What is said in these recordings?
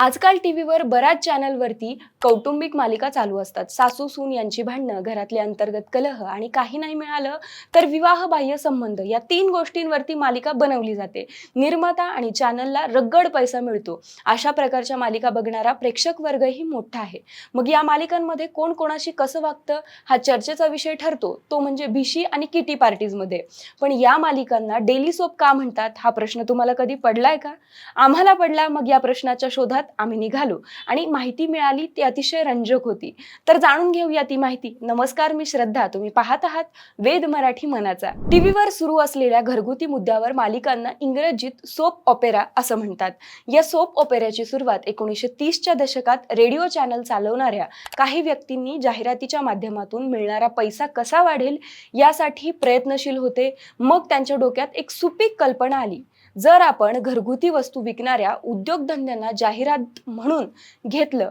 आजकाल टीव्हीवर बऱ्याच चॅनलवरती कौटुंबिक मालिका चालू असतात. सासू सून यांची भांडणं घरातले अंतर्गत कलह आणि काही नाही मिळालं तर विवाह बाह्य संबंध या तीन गोष्टींवरती मालिका बनवली जाते. निर्माता आणि चॅनलला रगड पैसा मिळतो. अशा प्रकारच्या मालिका बघणारा प्रेक्षक वर्गही मोठा आहे. मग या मालिकांमध्ये कोण कोणाशी कसं वागतं हा चर्चेचा विषय ठरतो. तो म्हणजे भिशी आणि किटी पार्टीजमध्ये. पण या मालिकांना डेली सोप का म्हणतात? हा प्रश्न तुम्हाला कधी पडलाय का? आम्हाला पडला मग या प्रश्नाच्या शोधात आम्ही निघालो. आणि माहिती मिळाली ती अतिशय रंजक होती. तर जाणून घेऊया ती माहिती. नमस्कार मी श्रद्धा. तुम्ही पाहत आहात वेद मराठी मनाचा. टीव्हीवर सुरू असलेल्या घरगुती मुद्द्यावर मालिकांना इंग्रजीत सोप ऑपेरा असं म्हणतात. या सोप ऑपेराची सुरुवात एकोणीसशे तीसच्या दशकात रेडिओ चॅनल चालवणाऱ्या काही व्यक्तींनी जाहिरातीच्या माध्यमातून मिळणारा पैसा कसा वाढेल यासाठी प्रयत्नशील होते. मग त्यांच्या डोक्यात एक सुपीक कल्पना आली. जर आपण घरगुती वस्तू विकणाऱ्या उद्योगधंद्यांना जाहिरात म्हणून घेतलं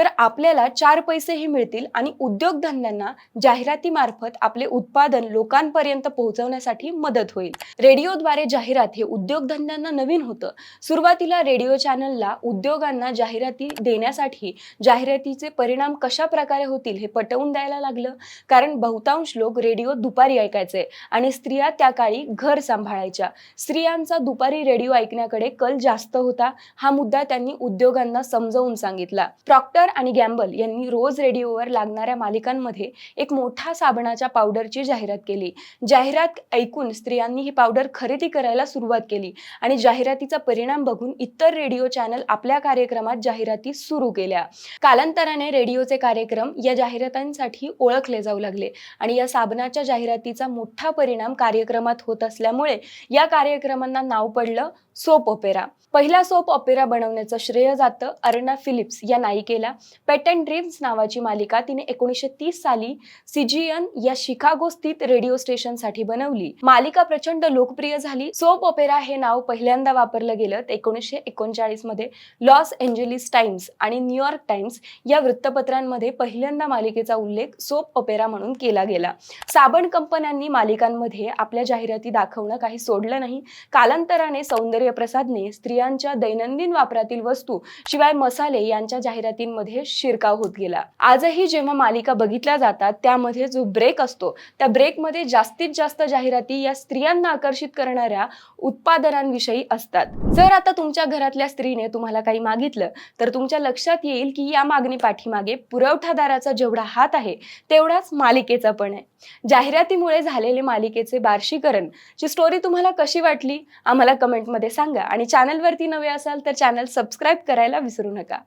तर आपल्याला चार पैसेही मिळतील आणि उद्योगधंद्यांना जाहिरातीमार्फत आपले उत्पादन लोकांपर्यंत पोहोचवण्यासाठी मदत होईल. रेडिओद्वारे जाहिरात हे उद्योगधंद्यांना नवीन होतं. सुरुवातीला रेडिओ चॅनलला उद्योगांना जाहिराती देण्यासाठी जाहिरातीचे परिणाम कशा प्रकारे होतील हे पटवून द्यायला लागलं. कारण बहुतांश लोक रेडिओ दुपारी ऐकायचे आणि स्त्रिया त्या काळी घर सांभाळायच्या. स्त्रियांचा दुपारी रेडिओ ऐकण्याकडे कल जास्त होता. हा मुद्दा त्यांनी उद्योगांना समजावून सांगितला. प्रॉक्टर आणि गॅम्बल यांनी रोज रेडिओवर लागणाऱ्या मालिकांमध्ये एक मोठा साबणाच्या पावडरची जाहिरात केली. जाहिरात ऐकून स्त्रियांनी ही पावडर खरेदी करायला सुरुवात केली आणि जाहिरातीचा परिणाम बघून इतर रेडिओ चॅनल आपल्या कार्यक्रमात जाहिराती सुरू केल्या. कालांतराने रेडिओचे कार्यक्रम या जाहिरातींसाठी ओळखले जाऊ लागले आणि या साबणाच्या जाहिरातीचा मोठा परिणाम कार्यक्रमात होत असल्यामुळे या कार्यक्रमांना नाव पडलं सोप ओपेरा. पहिला सोप ऑपेरा बनवण्याचं श्रेय जातं अर्ना फिलिप्स या नायिकेला. पेटन ड्रीम्स नावाची मालिका तिने एकोणीसशे तीस साली सीजीएन या शिकागो स्थित रेडिओ स्टेशनसाठी बनवली. मालिका प्रचंड लोकप्रिय झाली. सोप ऑपेरा हे नाव पहिल्यांदा वापरलं गेलं एकोणीसशे एकोणचाळीसमध्ये लॉस एंजेलिस टाइम्स आणि न्यूयॉर्क टाइम्स या वृत्तपत्रांमध्ये पहिल्यांदा मालिकेचा उल्लेख सोप ऑपेरा म्हणून केला गेला. साबण कंपन्यांनी मालिकांमध्ये आपल्या जाहिराती दाखवणं काही सोडलं नाही. कालांतराने सौंदर्य प्रसादने स्त्रियांच्या दैनंदिन वापरातील वस्तू शिवाय मसाले यांच्या जाहिरातींमध्ये शिरकाव होत गेला. आजही जेव्हा मालिका बघितल्या जातात त्यामध्ये जो ब्रेक असतो त्या ब्रेकमध्ये जास्तीत जास्त जाहिराती या स्त्रियांना आकर्षित करणाऱ्या उत्पादनांविषयी असतात. जर आता तुमच्या घरातल्या स्त्रीने तुम्हाला काही मागितलं तर तुमच्या लक्षात येईल की या मागणी पाठीमागे पुरवठादाराचा जेवढा हात आहे तेवढाच मालिकेचा पण आहे. जाहिरातीमुळे झालेले मालिकेचे बार्शीकरण ची स्टोरी तुम्हाला कशी वाटली? आम्हाला कमेंटमध्ये सांगा. आणि चॅनलवरती नवे असाल तर चॅनल सबस्क्राईब करायला विसरू नका.